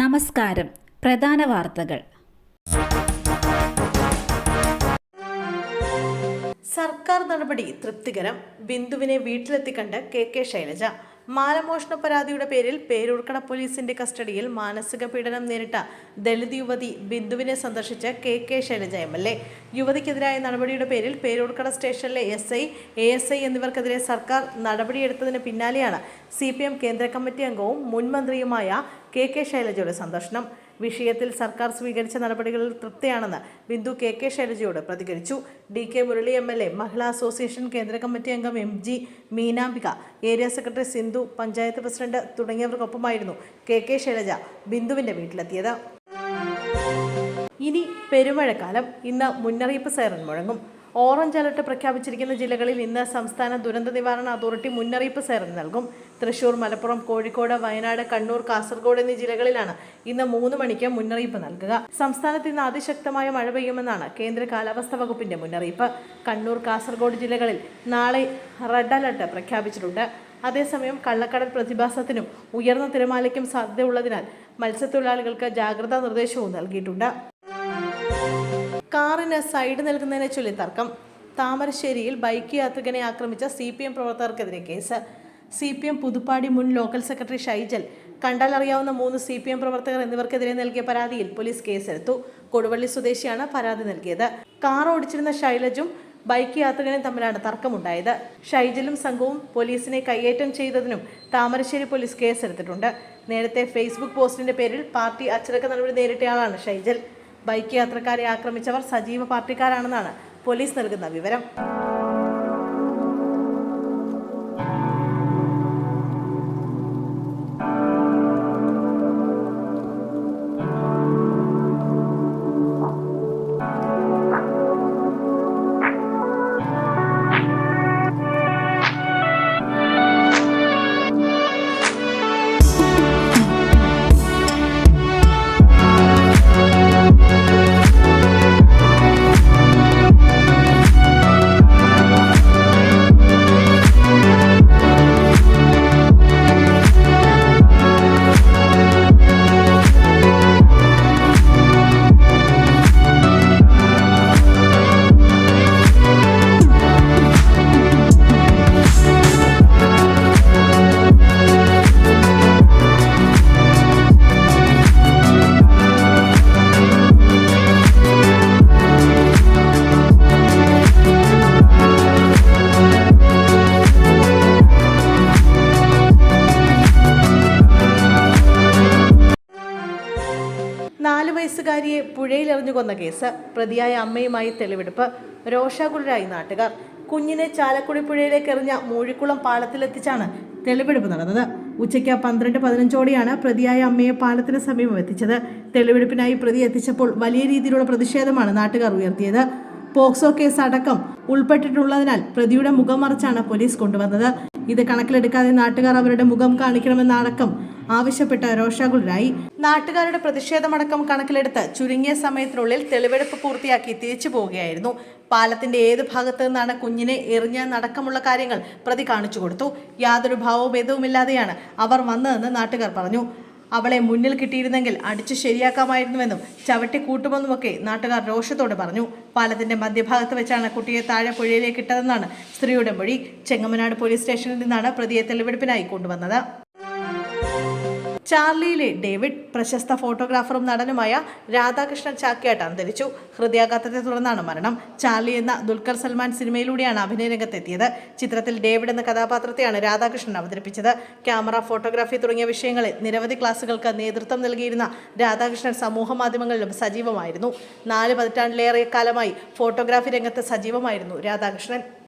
നമസ്കാരം. പ്രധാന വാർത്തകൾ. സർക്കാർ നടപടി തൃപ്തികരം. ബിന്ദുവിനെ വീട്ടിലെത്തിക്കണ്ട് കെ കെ ശൈലജ. മാലമോഷണ പരാതിയുടെ പേരിൽ പേരൂർക്കട പോലീസിന്റെ കസ്റ്റഡിയിൽ മാനസിക പീഡനം നേരിട്ട ദളിത് യുവതി ബിന്ദുവിനെ സന്ദർശിച്ച K K Shailaja M L A. യുവതിക്കെതിരായ നടപടിയുടെ പേരിൽ പേരൂർക്കട സ്റ്റേഷനിലെ S I A S I എന്നിവർക്കെതിരെ സർക്കാർ നടപടിയെടുത്തതിന് പിന്നാലെയാണ് സി പി എം കേന്ദ്ര കമ്മിറ്റി അംഗവും മുൻമന്ത്രിയുമായ കെ കെ ശൈലജയുടെ സന്ദർശനം. വിഷയത്തിൽ സർക്കാർ സ്വീകരിച്ച നടപടികളിൽ തൃപ്തിയാണെന്ന് ബിന്ദു കെ കെ ശൈലജയോട് പ്രതികരിച്ചു. D K Murali M L A Mahila association കേന്ദ്ര കമ്മിറ്റി അംഗം M G Meenambika area secretary Sindhu panchayat president തുടങ്ങിയവർക്കൊപ്പമായിരുന്നു K K Shailaja ബിന്ദുവിന്റെ വീട്ടിലെത്തിയത്. ഇനി പെരുമഴക്കാലം. ഇന്ന് മുന്നറിയിപ്പ് സൈറൻ മുഴങ്ങും. ഓറഞ്ച് അലർട്ട് പ്രഖ്യാപിച്ചിരിക്കുന്ന ജില്ലകളിൽ ഇന്ന് സംസ്ഥാന ദുരന്ത നിവാരണ അതോറിറ്റി മുന്നറിയിപ്പ് സൈറൻ നൽകും. തൃശൂർ മലപ്പുറം കോഴിക്കോട് വയനാട് കണ്ണൂർ കാസർഗോഡ് എന്നീ ജില്ലകളിലാണ് ഇന്ന് മൂന്ന് മണിക്ക് മുന്നറിയിപ്പ് നൽകുക. സംസ്ഥാനത്ത് ഇന്ന് അതിശക്തമായ മഴ പെയ്യുമെന്നാണ് കേന്ദ്ര കാലാവസ്ഥാ വകുപ്പിന്റെ മുന്നറിയിപ്പ്. കണ്ണൂർ കാസർഗോഡ് ജില്ലകളിൽ നാളെ റെഡ് അലർട്ട് പ്രഖ്യാപിച്ചിട്ടുണ്ട്. അതേസമയം കള്ളക്കടൽ പ്രതിഭാസത്തിനും ഉയർന്ന തിരമാലയ്ക്കും സാധ്യതയുള്ളതിനാൽ മത്സ്യത്തൊഴിലാളികൾക്ക് ജാഗ്രതാ നിർദ്ദേശവും നൽകിയിട്ടുണ്ട്. കാറിന് സൈഡ് നൽകുന്നതിനെ ചൊല്ലി തർക്കം. താമരശ്ശേരിയിൽ ബൈക്ക് യാത്രികനെ ആക്രമിച്ച C P M പ്രവർത്തകർക്കെതിരെ case. C P M Puthuppadi മുൻ ലോക്കൽ സെക്രട്ടറി ഷൈജൽ കണ്ടാലറിയാവുന്ന മൂന്ന് സി പി എം പ്രവർത്തകർ എന്നിവർക്കെതിരെ നൽകിയ പരാതിയിൽ പോലീസ് കേസെടുത്തു. കൊടുവള്ളി സ്വദേശിയാണ് പരാതി നൽകിയത്. കാർ ഓടിച്ചിരുന്ന ശൈലജും ബൈക്ക് യാത്രികനും തമ്മിലാണ് തർക്കമുണ്ടായത്. ഷൈജലും സംഘവും പോലീസിനെ കയ്യേറ്റം ചെയ്തതിനും താമരശ്ശേരി പോലീസ് കേസെടുത്തിട്ടുണ്ട്. നേരത്തെ ഫേസ്ബുക്ക് പോസ്റ്റിന്റെ പേരിൽ പാർട്ടി അച്ചടക്ക നടപടി നേരിട്ടയാളാണ് ഷൈജൽ. ബൈക്ക് യാത്രക്കാരെ ആക്രമിച്ചവർ സജീവ പാർട്ടിക്കാരാണെന്നാണ് പോലീസ് നൽകുന്ന വിവരം. നാല് വയസ്സുകാരിയെ പുഴയിലെറിഞ്ഞു കൊന്ന കേസ് പ്രതിയായ അമ്മയുമായി തെളിവെടുപ്പ്. രോഷാകുലരായി നാട്ടുകാർ. കുഞ്ഞിനെ ചാലക്കുടി പുഴയിലേക്ക് എറിഞ്ഞ മൂഴിക്കുളം പാലത്തിലെത്തിച്ചാണ് തെളിവെടുപ്പ് നടന്നത്. ഉച്ചയ്ക്ക് പന്ത്രണ്ട് പതിനഞ്ചോടെയാണ് പ്രതിയായ അമ്മയെ പാലത്തിന് സമീപം എത്തിച്ചത്. തെളിവെടുപ്പിനായി പ്രതി എത്തിച്ചപ്പോൾ വലിയ രീതിയിലുള്ള പ്രതിഷേധമാണ് നാട്ടുകാർ ഉയർത്തിയത്. പോക്സോ കേസ് അടക്കം ഉൾപ്പെട്ടിട്ടുള്ളതിനാൽ പ്രതിയുടെ മുഖം മറിച്ചാണ് പോലീസ് കൊണ്ടുവന്നത്. ഇത് കണക്കിലെടുക്കാതെ നാട്ടുകാർ അവരുടെ മുഖം കാണിക്കണമെന്നടക്കം ആവശ്യപ്പെട്ട് രോഷാകുലരായി നാട്ടുകാരുടെ പ്രതിഷേധമടക്കം കണക്കിലെടുത്ത് ചുരുങ്ങിയ സമയത്തിനുള്ളിൽ തെളിവെടുപ്പ് പൂർത്തിയാക്കി തിരിച്ചു പോവുകയായിരുന്നു. പാലത്തിന്റെ ഏത് ഭാഗത്ത് നിന്നാണ് കുഞ്ഞിനെ എറിഞ്ഞ നടക്കമുള്ള കാര്യങ്ങൾ പ്രതി കാണിച്ചു കൊടുത്തു. യാതൊരു ഭാവഭേദവുമില്ലാതെയാണ് അവർ വന്നതെന്ന് നാട്ടുകാർ പറഞ്ഞു. അവളെ മുന്നിൽ കിട്ടിയിരുന്നെങ്കിൽ അടിച്ചു ശരിയാക്കാമായിരുന്നുവെന്നും ചവിട്ടി കൂട്ടുമെന്നുമൊക്കെ നാട്ടുകാർ രോഷത്തോട് പറഞ്ഞു. പാലത്തിന്റെ മധ്യഭാഗത്ത് വെച്ചാണ് കുട്ടിയെ താഴെ പുഴയിലേക്ക് ഇട്ടതെന്നാണ് സ്ത്രീയുടെ മൊഴി. ചെങ്ങമനാട് പോലീസ് സ്റ്റേഷനിൽ നിന്നാണ് പ്രതിയെ തെളിവെടുപ്പിനായി കൊണ്ടുവന്നത്. ചാർലിയിലെ ഡേവിഡ് പ്രശസ്ത ഫോട്ടോഗ്രാഫറും നടനുമായ രാധാകൃഷ്ണൻ ചാക്കിയാട്ട് അന്തരിച്ചു. ഹൃദയാഘാതത്തെ തുടർന്നാണ് മരണം. ചാർലി എന്ന ദുൽഖർ സൽമാൻ സിനിമയിലൂടെയാണ് അഭിനയ രംഗത്തെത്തിയത്. ചിത്രത്തിൽ ഡേവിഡ് എന്ന കഥാപാത്രത്തെയാണ് രാധാകൃഷ്ണൻ അവതരിപ്പിച്ചത്. ക്യാമറ ഫോട്ടോഗ്രാഫി തുടങ്ങിയ വിഷയങ്ങളിൽ നിരവധി ക്ലാസുകൾക്ക് നേതൃത്വം നൽകിയിരുന്ന രാധാകൃഷ്ണൻ സമൂഹ മാധ്യമങ്ങളിലും സജീവമായിരുന്നു. നാല് പതിറ്റാണ്ടിലേറെ കാലമായി ഫോട്ടോഗ്രാഫി രംഗത്ത് സജീവമായിരുന്നു രാധാകൃഷ്ണൻ.